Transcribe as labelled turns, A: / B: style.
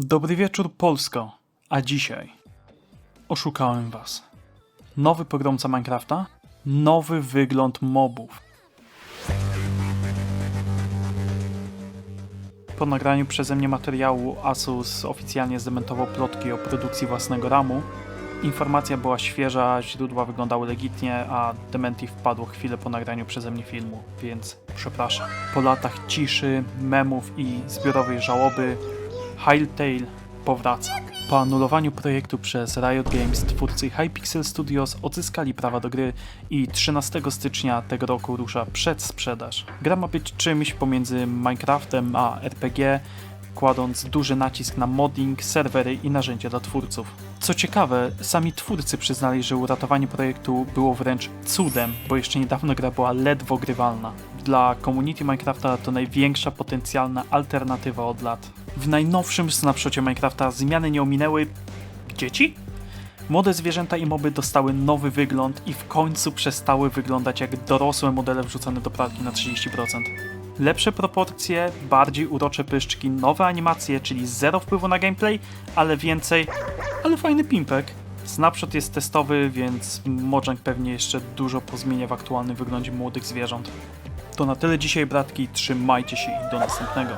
A: Dobry wieczór Polsko, a dzisiaj oszukałem was. Nowy pogromca Minecrafta, nowy wygląd mobów. Po nagraniu przeze mnie materiału Asus oficjalnie zdementował plotki o produkcji własnego ramu. Informacja była świeża, źródła wyglądały legitnie, a dementi wpadło chwilę po nagraniu przeze mnie filmu, więc przepraszam. Po latach ciszy, memów i zbiorowej żałoby, Hytale powraca. Po anulowaniu projektu przez Riot Games twórcy Hypixel Studios odzyskali prawa do gry i 13 stycznia tego roku rusza przedsprzedaż. Gra ma być czymś pomiędzy Minecraftem a RPG, kładąc duży nacisk na modding, serwery i narzędzia dla twórców. Co ciekawe, sami twórcy przyznali, że uratowanie projektu było wręcz cudem, bo jeszcze niedawno gra była ledwo grywalna. Dla community Minecrafta to największa potencjalna alternatywa od lat. W najnowszym snapshocie Minecrafta zmiany nie ominęły dzieci? Młode zwierzęta i moby dostały nowy wygląd i w końcu przestały wyglądać jak dorosłe modele wrzucone do pralki na 30%. Lepsze proporcje, bardziej urocze pyszczki, nowe animacje, czyli zero wpływu na gameplay, ale więcej, ale fajny pimpek. Snapshot jest testowy, więc Mojang pewnie jeszcze dużo pozmienia w aktualnym wyglądzie młodych zwierząt. To na tyle dzisiaj, bratki. Trzymajcie się i do następnego.